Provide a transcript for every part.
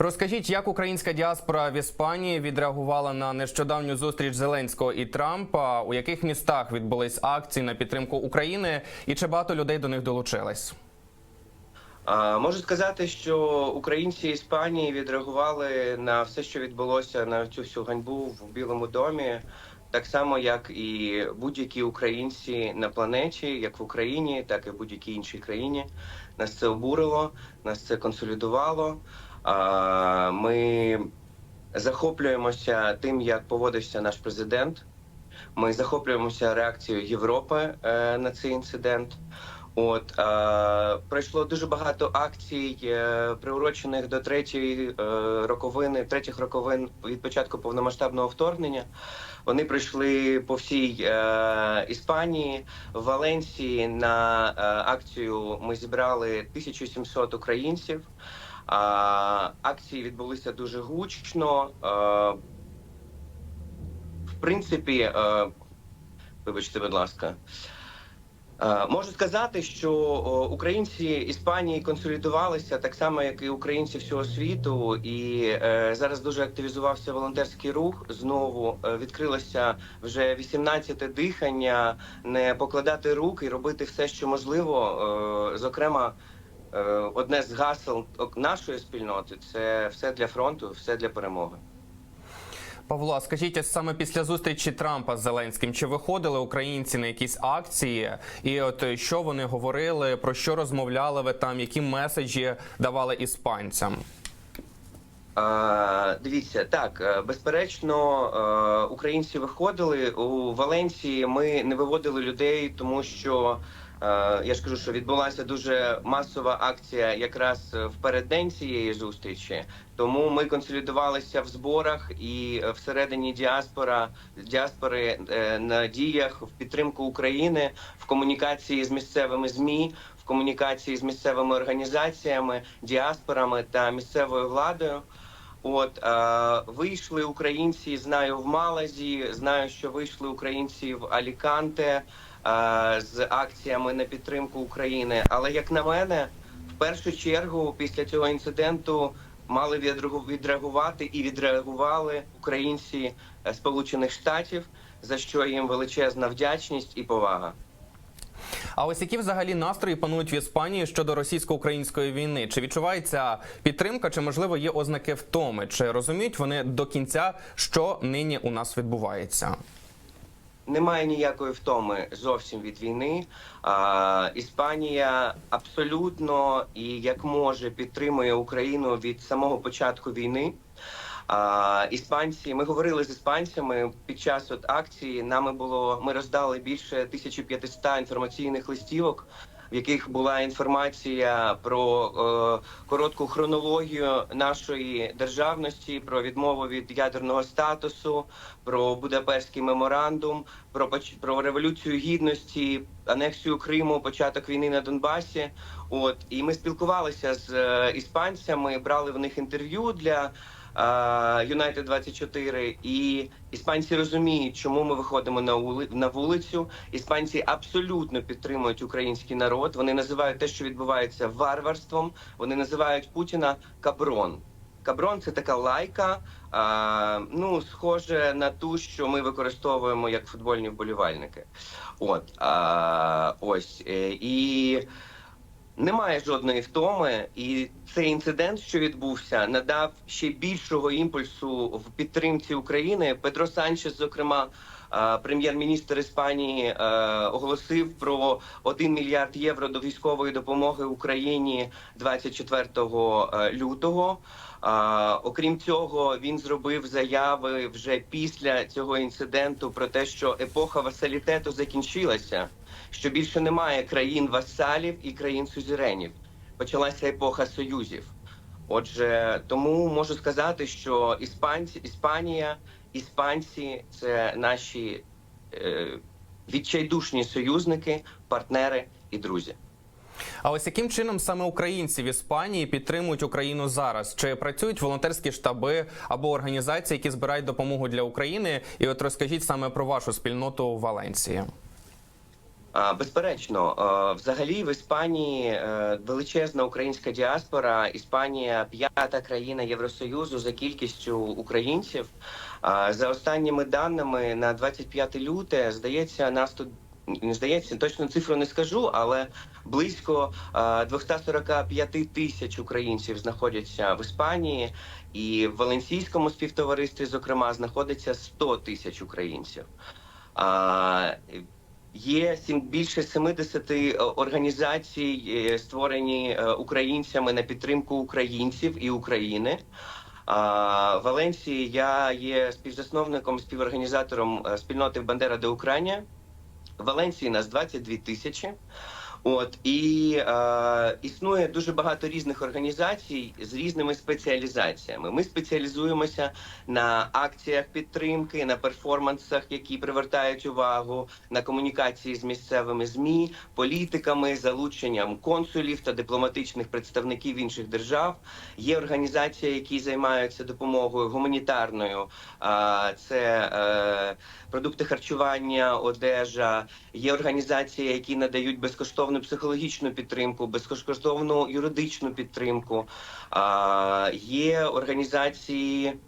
Розкажіть, як українська діаспора в Іспанії відреагувала на нещодавню зустріч Зеленського і Трампа? У яких містах відбулись акції на підтримку України, і чи багато людей до них долучились? Можу сказати, що українці Іспанії відреагували на все, що відбулося на цю всю ганьбу в Білому домі, так само, як і будь-які українці на планеті, як в Україні, так і в будь-якій іншій країні. Нас це обурило, нас це консолідувало. Ми захоплюємося тим, як поводився наш президент. Ми захоплюємося реакцією Європи е, на цей інцидент. От е, пройшло дуже багато акцій, е, приурочених до третьої е, роковини, третіх роковин від початку повномасштабного вторгнення. Вони прийшли по всій е, Іспанії, в Валенсії на е, акцію ми зібрали 1700 українців. Акції відбулися дуже гучно. Е, в принципі, е, вибачте, будь ласка. Е, Можу сказати, що українці Іспанії консолідувалися так само, як і українці всього світу, і зараз дуже активізувався волонтерський рух. Знову відкрилося вже 18-те дихання, не покладати рук і робити все, що можливо. Зокрема, одне з гасел нашої спільноти це все для фронту, все для перемоги. Павло, а скажіть, саме після зустрічі Трампа з Зеленським, чи виходили українці на якісь акції? І от е, що вони говорили, про що розмовляли ви там, які меседжі давали іспанцям? А, Дивіться, так е, безперечно, е, українці виходили у Валенції. Ми не виводили людей, тому що е, я ж кажу, що відбулася дуже масова акція якраз в переддень цієї зустрічі. Тому ми консолідувалися в зборах і е, всередині діаспора діаспори е, на діях в підтримку України в комунікації з місцевими змі. В комунікації з місцевими організаціями, діаспорами та місцевою владою. От е, вийшли українці, знаю в Малазі, знаю, що вийшли українці в Аліканте е, з акціями на підтримку України. Але як на мене, в першу чергу, після цього інциденту мали відреагувати і відреагували українці е, Сполучених Штатів, за що їм величезна вдячність і повага. А ось які взагалі настрої панують в Іспанії щодо російсько-української війни? Чи відчувається підтримка, чи можливо є ознаки втоми? Чи розуміють вони до кінця, що нині у нас відбувається? Немає ніякої втоми зовсім від війни. А, Іспанія абсолютно і як може підтримує Україну від самого початку війни. А, іспанці, ми говорили з іспанцями під час от акції. Нами було ми роздали більше 1500 інформаційних листівок. В яких була інформація про е, коротку хронологію нашої державності, про відмову від ядерного статусу, про Будапештський меморандум, про про революцію гідності, анексію Криму, початок війни на Донбасі. От і ми спілкувалися з е, іспанцями, брали в них інтерв'ю для Юнайтед 24 і іспанці розуміють, чому ми виходимо на ули на вулицю. Іспанці абсолютно підтримують український народ. Вони називають те, що відбувається варварством. Вони називають Путіна каброн. Каброн це така лайка, а, ну схоже на ту, що ми використовуємо як футбольні вболівальники. От а, ось е, і. Немає жодної втоми, і цей інцидент, що відбувся, надав ще більшого імпульсу в підтримці України. Петро Санчес, зокрема, е, прем'єр-міністр Іспанії, е, оголосив про 1 мільярд євро до військової допомоги Україні 24 е, лютого. Окрім цього, він зробив заяви вже після цього інциденту про те, що епоха васалітету закінчилася що більше немає країн васалів і країн сюзеренів. Почалася епоха союзів. Отже, тому можу сказати, що іспанці, Іспанія, іспанці це наші е, відчайдушні союзники, партнери і друзі. А ось яким чином саме українці в Іспанії підтримують Україну зараз? Чи працюють волонтерські штаби або організації, які збирають допомогу для України? І от розкажіть саме про вашу спільноту в Валенції. Безперечно, взагалі в Іспанії е, величезна українська діаспора. Іспанія п'ята країна Євросоюзу за кількістю українців. За останніми даними на 25 люте, здається, нас тут не здається, точну цифру не скажу, але близько е, 245 тисяч українців знаходяться в Іспанії, і в Валенсійському співтоваристві, зокрема, знаходиться 100 тисяч українців. Є сім більше 70 організацій, е, створені е, українцями на підтримку українців і України. В Валенції я є співзасновником, співорганізатором е, спільноти Бандера де Україна. В Валенції нас 22 тисячі. От і е, існує дуже багато різних організацій з різними спеціалізаціями. Ми спеціалізуємося на акціях підтримки, на перформансах, які привертають увагу, на комунікації з місцевими змі, політиками, залученням консулів та дипломатичних представників інших держав. Є організації, які займаються допомогою гуманітарною. А, це е, продукти харчування, одежа. Є організації, які надають безкоштовну психологічну підтримку, безкоштовну юридичну підтримку. Є організації.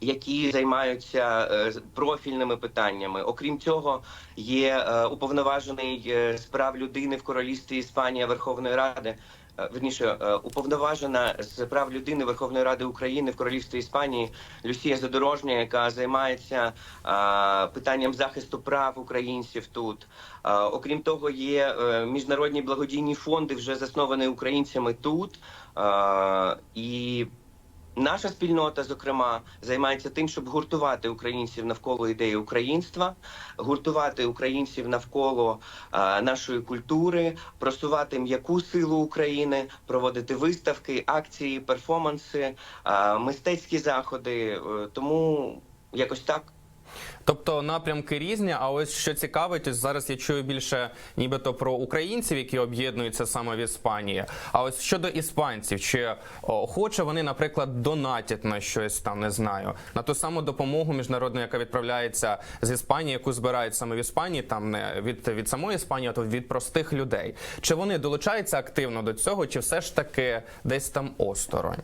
Які займаються е, профільними питаннями, окрім цього, є е, уповноважений справ прав людини в королівстві Іспанія Верховної Ради. Е, Верніше, е, уповноважена з прав людини Верховної Ради України в королівстві Іспанії Люсія Задорожня, яка займається е, питанням захисту прав українців тут. Окрім того, є міжнародні благодійні фонди, вже засновані українцями тут. І наша спільнота, зокрема, займається тим, щоб гуртувати українців навколо ідеї українства, гуртувати українців навколо е, нашої культури, просувати м'яку силу України, проводити виставки, акції, перформанси, е, мистецькі заходи. Е, Тому якось так. Тобто напрямки різні. А ось що цікавить, ось зараз я чую більше нібито про українців, які об'єднуються саме в Іспанії. А ось щодо іспанців, чи хоче вони, наприклад, донатять на щось там, не знаю, на ту саму допомогу міжнародну, яка відправляється з Іспанії, яку збирають саме в Іспанії, там не від, від самої Іспанії, а то від простих людей. Чи вони долучаються активно до цього, чи все ж таки десь там осторонь?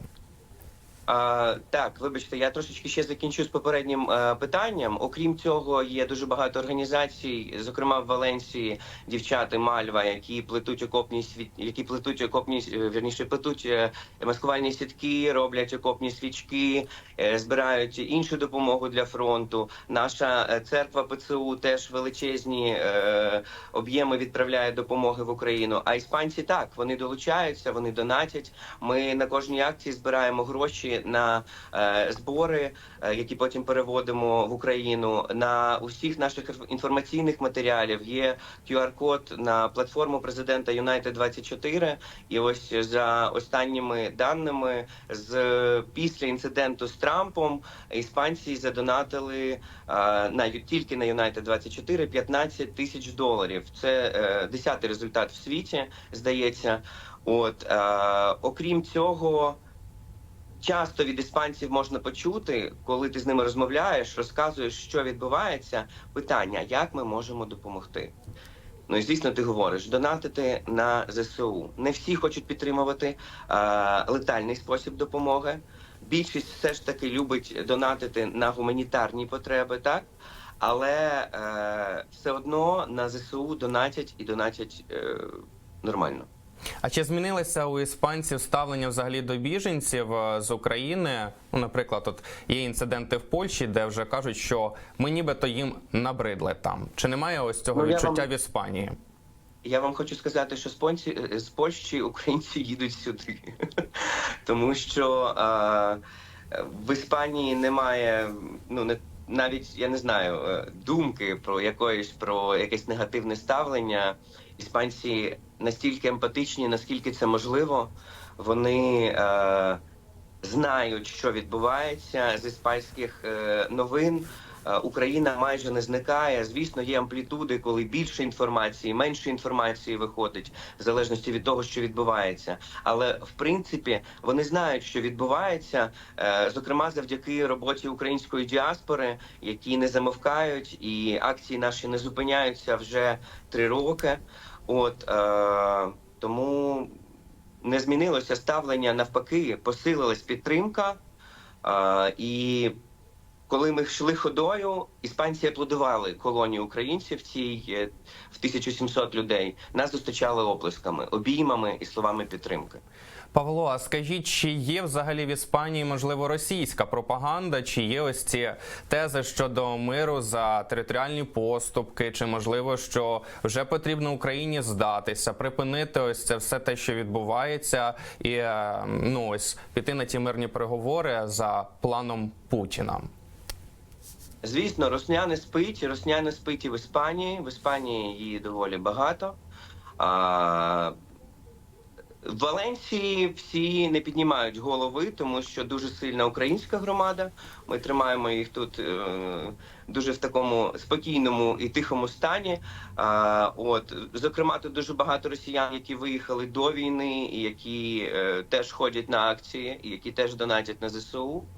А, так, вибачте, я трошечки ще закінчу з попереднім е, питанням. Окрім цього, є дуже багато організацій, зокрема в Валенції, дівчата Мальва, які плетуть окопні світ, які плетуть окопні е, вірніше, плетуть е, маскувальні сітки, роблять окопні свічки, збирають іншу допомогу для фронту. Наша церква ПЦУ теж величезні е, об'єми відправляє допомоги в Україну. А іспанці так вони долучаються, вони донатять. Ми на кожній акції збираємо гроші на е, збори, е, які потім переводимо в Україну. На усіх наших інформаційних матеріалів є QR-код на платформу президента United 24 І ось за останніми даними з після інциденту з Трампом іспанці задонатили е, на тільки на United 24 15 тисяч доларів. Це е, десятий результат в світі, здається. От е, окрім цього. Часто від іспанців можна почути, коли ти з ними розмовляєш, розказуєш, що відбувається. Питання, як ми можемо допомогти. Ну і звісно, ти говориш донатити на ЗСУ. Не всі хочуть підтримувати е, летальний спосіб допомоги. Більшість все ж таки любить донатити на гуманітарні потреби, так але е, все одно на ЗСУ донатять і донатять е, нормально. А чи змінилося у іспанців ставлення взагалі до біженців е, з України? Ну, наприклад, от є інциденти в Польщі, де вже кажуть, що ми нібито їм набридли там. Чи немає ось цього Ну, відчуття вам- в Іспанії? Я вам хочу сказати, що з Польщі, з Польщі українці їдуть сюди, тому що е, в Іспанії немає ну не навіть я не знаю е, думки про якоїсь про якесь негативне ставлення. Іспанці настільки емпатичні, наскільки це можливо. Вони е, знають, що відбувається з іспанських е, новин. е, Україна майже не зникає. Звісно, є амплітуди, коли більше інформації, менше інформації виходить, в залежності від того, що відбувається. Але в принципі вони знають, що відбувається, е, зокрема завдяки роботі української діаспори, які не замовкають, і акції наші не зупиняються вже три роки. От е, тому не змінилося ставлення навпаки, посилилась підтримка. Е, і коли ми йшли ходою, іспанці аплодували колонії українців цій е, в 1700 людей. Нас зустрічали оплесками, обіймами і словами підтримки. Павло, а скажіть, чи є взагалі в Іспанії можливо російська пропаганда, чи є ось ці тези щодо миру за територіальні поступки, чи можливо, що вже потрібно Україні здатися, припинити ось це все те, що відбувається, і е, ну ось піти на ті мирні переговори за планом Путіна? Звісно, Росня не спить, Росня не спить і в Іспанії. В Іспанії її доволі багато. А, в Валенції всі не піднімають голови, тому що дуже сильна українська громада. Ми тримаємо їх тут е, дуже в такому спокійному і тихому стані. А, от, зокрема, тут дуже багато росіян, які виїхали до війни, і які е, теж ходять на акції, і які теж донатять на ЗСУ.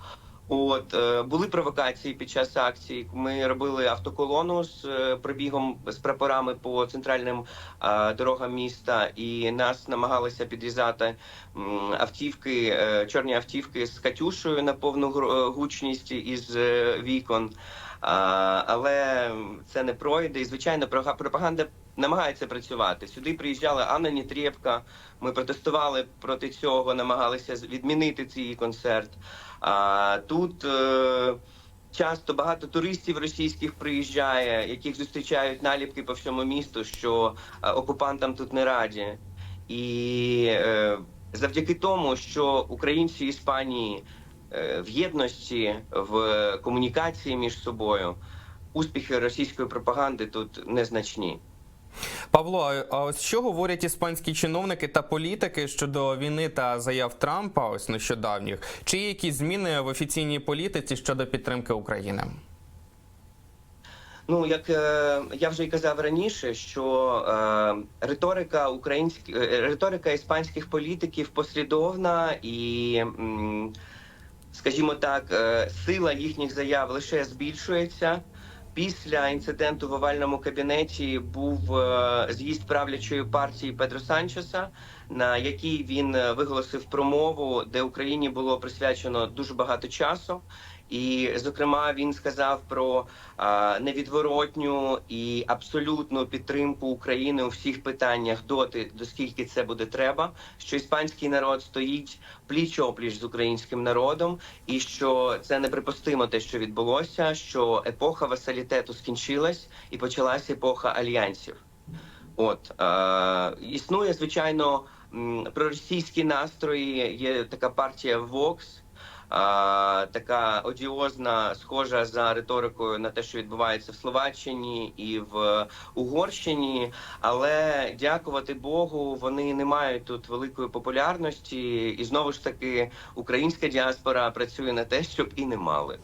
От е, були провокації під час акції. Ми робили автоколону з е, пробігом з прапорами по центральним дорогам міста, і нас намагалися підрізати автівки, е, чорні автівки з катюшою на повну гучність із вікон. Але це не пройде. І звичайно, пропаганда намагається працювати. Сюди приїжджала Анна Нітрєвка. Ми протестували проти цього, намагалися відмінити цей концерт. А тут е, часто багато туристів російських приїжджає, яких зустрічають наліпки по всьому місту, що е, окупантам тут не раді. І е, завдяки тому, що українці Іспанії в єдності, в комунікації між собою, успіхи російської пропаганди тут незначні. Павло, а- ось що говорять іспанські чиновники та політики щодо війни та заяв Трампа, ось нещодавніх? Чи є якісь зміни в офіційній політиці щодо підтримки України? Ну, як е, я вже й казав раніше, що е, риторика українських риторика іспанських політиків послідовна і, м, скажімо так, е, сила їхніх заяв лише збільшується. Після інциденту в овальному кабінеті був е, з'їзд правлячої партії Педро Санчеса, на якій він е, виголосив промову, де Україні було присвячено дуже багато часу. І, зокрема, він сказав про а, невідворотню і абсолютну підтримку України у всіх питаннях доти, доскільки це буде треба. Що іспанський народ стоїть пліч опліч з українським народом, і що це неприпустимо те, що відбулося. Що епоха васалітету скінчилась і почалася епоха альянсів. От е, існує звичайно проросійські настрої. Є така партія а, така одіозна, схожа за риторикою на те, що відбувається в Словаччині і в Угорщині. Але дякувати Богу, вони не мають тут великої популярності, і знову ж таки українська діаспора працює на те, щоб і не мали.